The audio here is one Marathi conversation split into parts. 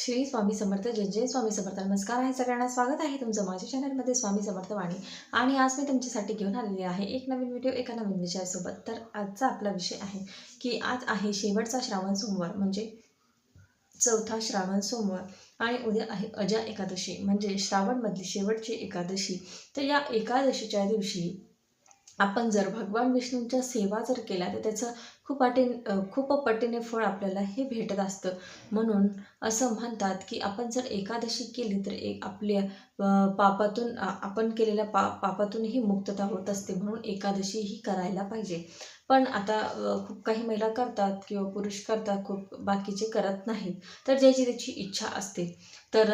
श्री स्वामी समर्थ जय जय स्वामी समर्थ. नमस्कार आहे सगळ्यांना. स्वागत आहे तुमचं माझ्या चॅनलमध्ये स्वामी समर्थ वाणी आणि आज मी तुमच्यासाठी घेऊन आलेली आहे एक नवीन व्हिडिओ एका नवीन विषयासोबत. तर आजचा आपला विषय आहे की आज आहे शेवटचा श्रावण सोमवार म्हणजे चौथा श्रावण सोमवार. आणि उद्या आहे अजा एकादशी म्हणजे श्रावणमधली शेवटची एकादशी. तर या एकादशीच्या दिवशी आपण जर भगवान विष्णूंच्या सेवा जर केल्या तर त्याचं खूप अटीन खूप पटीने फळ आपल्याला हे भेटत असतं. म्हणून असं म्हणतात की आपण जर एकादशी केली तर एक आपल्या पापातून आपण केलेल्या पा पापातूनही मुक्तता होत असते म्हणून एकादशी ही करायला पाहिजे. पण आता खूप काही महिला करतात किंवा पुरुष करतात खूप बाकीचे करत नाहीत. तर ज्याची त्याची इच्छा असते. तर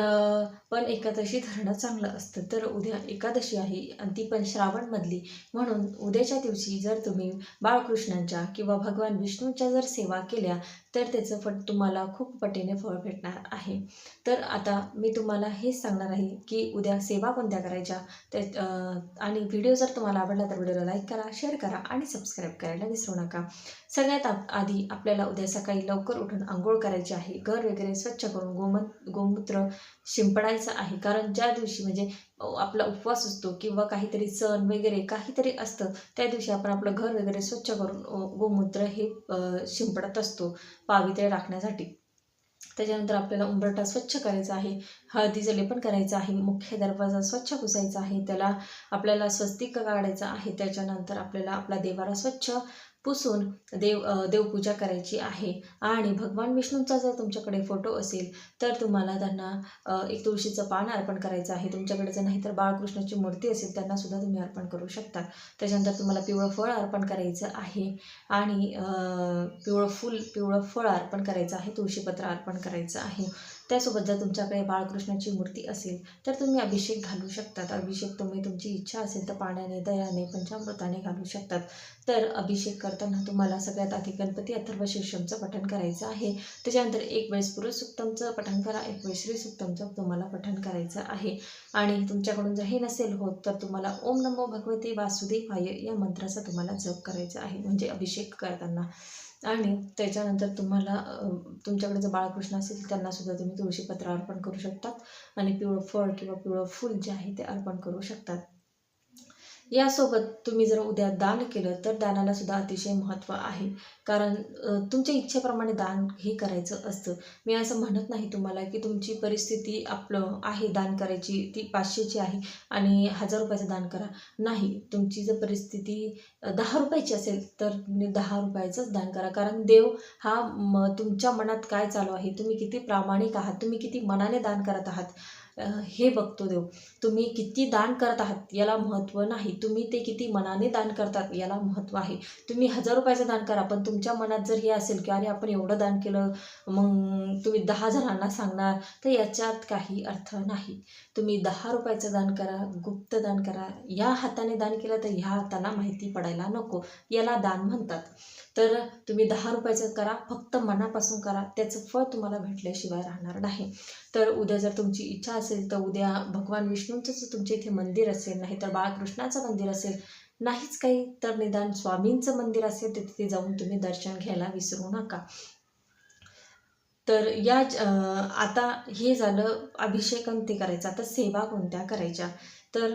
पण एकादशी धरणं चांगलं असतं. तर उद्या एकादशी आहे आणि ती पण श्रावणमधली. म्हणून उद्याच्या दिवशी जर तुम्ही बाळकृष्णांच्या किंवा भगवान विष्णूंच्या जर सेवा केल्या तर त्याचं फट तुम्हाला खूप पटीने फळ भेटणार आहे. तर आता मी तुम्हाला हेच सांगणार आहे की उद्या सेवा कोणत्या करायच्या? त्या आणि व्हिडिओ जर तुम्हाला आवडला तर व्हिडिओला लाईक करा शेअर करा आणि सबस्क्राईब करायला विसरू नका. सगळ्यात आधी आपल्याला उद्या सकाळी लवकर उठून आंघोळ करायची आहे. घर वगैरे स्वच्छ करून गोम गोमूत्र शिंपडायचं आहे. कारण ज्या दिवशी म्हणजे आपला उपवास असतो किंवा काहीतरी सण वगैरे काहीतरी असतं त्या दिवशी आपण आपलं घर वगैरे स्वच्छ करून गोमूत्र हे शिंपडत असतो पावित्र्य राखण्यासाठी. त्याच्यानंतर आपल्याला उंबरठा स्वच्छ करायचा आहे हळदीचं लेपन करायचं आहे मुख्य दरवाजा स्वच्छ पुसायचा आहे त्याला आपल्याला स्वस्तिक काढायचं आहे त्याच्यानंतर आपल्याला आपला देवारा स्वच्छ पुसून देव देवपूजा करायची आहे. आणि भगवान विष्णूंचा जर तुमच्याकडे फोटो असेल तर तुम्हाला त्यांना एक तुळशीचं पान अर्पण करायचं आहे. तुमच्याकडे जर नाही तर बाळकृष्णाची मूर्ती असेल त्यांना सुद्धा तुम्ही अर्पण करू शकता. त्याच्यानंतर तुम्हाला पिवळं फळ अर्पण करायचं आहे. आणि पिवळं फूल पिवळं फळ अर्पण करायचं आहे. तुळशीपत्र अर्पण करायचं आहे. त्यासोबत जर तुमच्याकडे बाळकृष्णाची मूर्ती असेल तर तुम्ही अभिषेक घालू शकतात. अभिषेक तुम्ही तुमची इच्छा असेल तर पाण्याने दयाने पंचामृताने घालू शकतात. तर अभिषेक करताना तुम्हाला सगळ्यात आधी गणपती अथर्व शीर्षमचं पठण करायचं आहे. त्याच्यानंतर एक वेळेस पुरुष सुक्तमचं पठण करा एक वेळेस श्री सुक्तमचं तुम्हाला पठण करायचं आहे. आणि तुमच्याकडून जर हे नसेल होत तर तुम्हाला ओम नमो भगवते वासुदेवाय या मंत्राचा तुम्हाला जप करायचा आहे. म्हणजे अभिषेक करताना आणि त्याच्यानंतर तुम्हाला तुमच्याकडे जर बाळकृष्ण असेल त्यांनासुद्धा तुम्ही तुळशीपत्र अर्पण करू शकतात. आणि पिवळं फळ किंवा पिवळं फूल जे आहे ते अर्पण करू शकतात. यासोबत तुम्ही जर उद्या दान केलं तर दानाला सुद्धा अतिशय महत्त्व आहे. कारण तुमच्या इच्छेप्रमाणे दान हे करायचं असतं. मी असं म्हणत नाही तुम्हाला की तुमची परिस्थिती आपलं आहे दान करायची ती पाचशेची आहे आणि हजार रुपयाचं दान करा. नाही तुमची जर परिस्थिती दहा रुपयाची असेल तर तुम्ही दहा रुपयाचंच दान करा. कारण देव हा म तुमच्या मनात काय चालू आहे? तुम्ही किती प्रामाणिक आहात? तुम्ही किती मनाने दान करत आहात? हे बघतो देव. तुम्ही किती दान करत आहात याला महत्त्व नाही. तुम्ही ते किती मनाने दान करतात याला महत्त्व आहे. तुम्ही हजार रुपयाचं दान करा पण तुमच्या मनात जर हे असेल की अरे आपण एवढं दान केलं मग तुम्ही दहा जणांना सांगणार तर याच्यात काही अर्थ नाही. तुम्ही दहा रुपयाचं दान करा गुप्त दान करा. या हाताने दान केलं तर ह्या हाताला माहिती पडायला नको. याला दान म्हणतात. तर तुम्ही दहा रुपयाचं करा फक्त मनापासून करा. त्याचं फळ तुम्हाला भेटल्याशिवाय राहणार नाही. तर उद्या जर तुमची इच्छा असेल तर उद्या भगवान विष्णूंचं जर तुमच्या इथे मंदिर असेल नाही तर बाळकृष्णाचं मंदिर असेल नाहीच काही तर निदान स्वामींचं मंदिर असेल तर तिथे जाऊन तुम्ही दर्शन घ्यायला विसरू नका. तर या आता हे झालं अभिषेक आणि ते करायचं. आता सेवा कोणत्या करायच्या? तर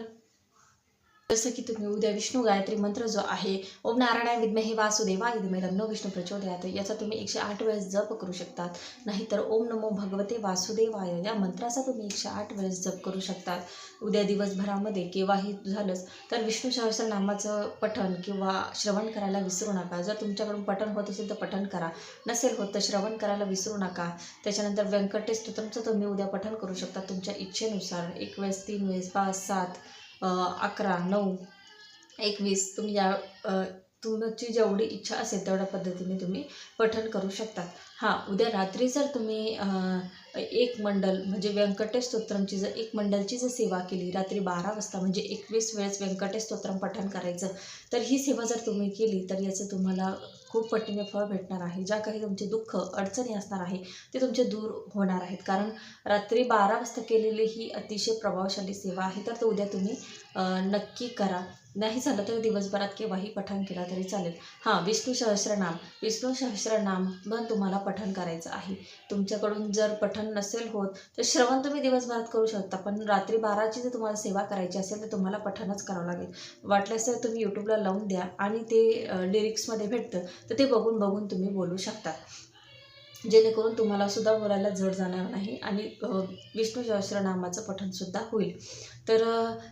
जसं की तुम्ही उद्या विष्णू गायत्री मंत्र जो आहे ओम नारायणाय विद्महे वासुदेवा विद्मे तन्नो विष्णू प्रचोदयात याचा तुम्ही एकशे आठ वेळेस जप करू शकतात. नाहीतर ओम नमो भगवते वासुदेवाय या मंत्राचा तुम्ही एकशे आठ वेळेस जप करू शकतात. उद्या दिवसभरामध्ये केव्हाही झालंच तर विष्णू सहस्रनामाचं पठण किंवा श्रवण करायला विसरू नका. जर तुमच्याकडून पठण होत असेल तर पठण करा. नसेल होत तर श्रवण करायला विसरू नका. त्याच्यानंतर व्यंकटेश स्तोत्रमचं तुम्ही उद्या पठण करू शकता तुमच्या इच्छेनुसार. एक वेळेस तीन वेळेस पाच सात अकरा नऊ एकवीस तुम्ही या तुमची जेवढी इच्छा असेल तेवढ्या पद्धतीने तुम्ही पठण करू शकता हां उद्या रात्री जर तुम्ही एक मंडल म्हणजे व्यंकटेश स्तोत्रमची जर एक मंडलची जर सेवा केली रात्री बारा वाजता म्हणजे एकवीस वेळेस व्यंकटेश स्तोत्रम पठण करायचं तर ही सेवा जर तुम्ही केली तर याचं तुम्हाला खूप पटीने फळ भेटणार आहे. ज्या काही तुमचे दुःख अडचणी असणार आहे ते तुमचे दूर होणार आहेत. कारण रात्री बारा वाजता केलेली ही अतिशय प्रभावशाली सेवा आहे तर तो उद्या तुम्ही नक्की करा. नाही झालं तर दिवसभरात केव्हाही पठण केला तरी चालेल. हां विष्णू सहस्रनाम. विष्णू सहस्रनाम पण तुम्हाला पठण करायचं आहे. तुमच्याकडून जर पठण नसेल होत तर श्रवण तुम्ही दिवसभरात करू शकता पण रात्री बाराची जर तुम्हाला सेवा करायची असेल तर तुम्हाला पठणच करावं लागेल. वाटल्यास तर तुम्ही यूट्यूबला लावून द्या आणि ते लिरिक्समध्ये भेटतं तर ते बघून बघून तुम्ही बोलू शकता. जेणेकरून तुम्हाला सुद्धा बोलायला जड जाणार नाही आणि विष्णू सहस्रनामाचं पठणसुद्धा होईल. तर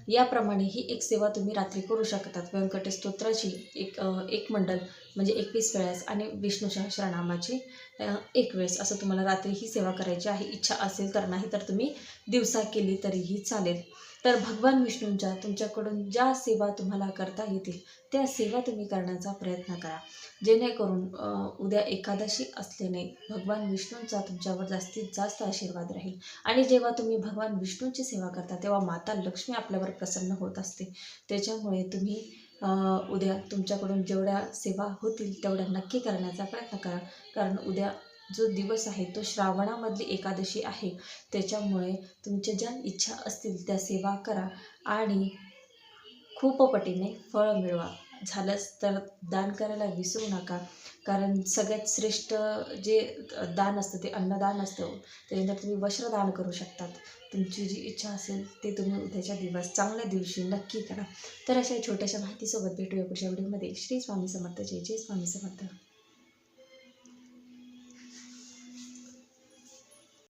याप्रमाणे ही एक सेवा तुम्ही रात्री करू शकतात. व्यंकटेश स्तोत्राची एक एक मंडल म्हणजे एकवीस वेळेस आणि विष्णू सहस्रनामाची अ, एक वेळेस असं तुम्हाला रात्री ही सेवा करायची आहे इच्छा असेल तर नाही तर तुम्ही दिवसा केली तरीही चालेल. तर भगवान विष्णूंच्या तुमच्याकडून ज्या सेवा तुम्हाला करता येतील त्या सेवा तुम्ही करण्याचा प्रयत्न करा. जेणेकरून उद्या एकादशी असल्याने भगवान विष्णूंचा तुमच्यावर जास्तीत जास्त आशीर्वाद राहील. आणि जेव्हा तुम्ही भगवान विष्णूंची सेवा करता तेव्हा माता लक्ष्मी आपल्यावर प्रसन्न होत असते. त्याच्यामुळे तुम्ही उद्या तुमच्याकडून जेवढ्या सेवा होतील तेवढ्या नक्की करण्याचा प्रयत्न करा. कारण उद्या जो दिवस आहे तो श्रावणामधली एकादशी आहे. त्याच्यामुळे तुमच्या ज्या इच्छा असतील त्या सेवा करा आणि खूप पटीने फळं मिळवा. झालंच तर दान करायला विसरू नका. कारण सगळ्यात श्रेष्ठ जे दान असतं ते अन्नदान असतं. त्याच्यानंतर तुम्ही वस्त्रदान करू शकतात. तुमची जी इच्छा असेल ते तुम्ही उद्याच्या दिवस चांगल्या दिवशी नक्की करा. तर अशा छोट्याशा माहितीसोबत भेटूया पुढच्या व्हिडिओमध्ये. श्री स्वामी समर्थ. जय जय स्वामी समर्थ.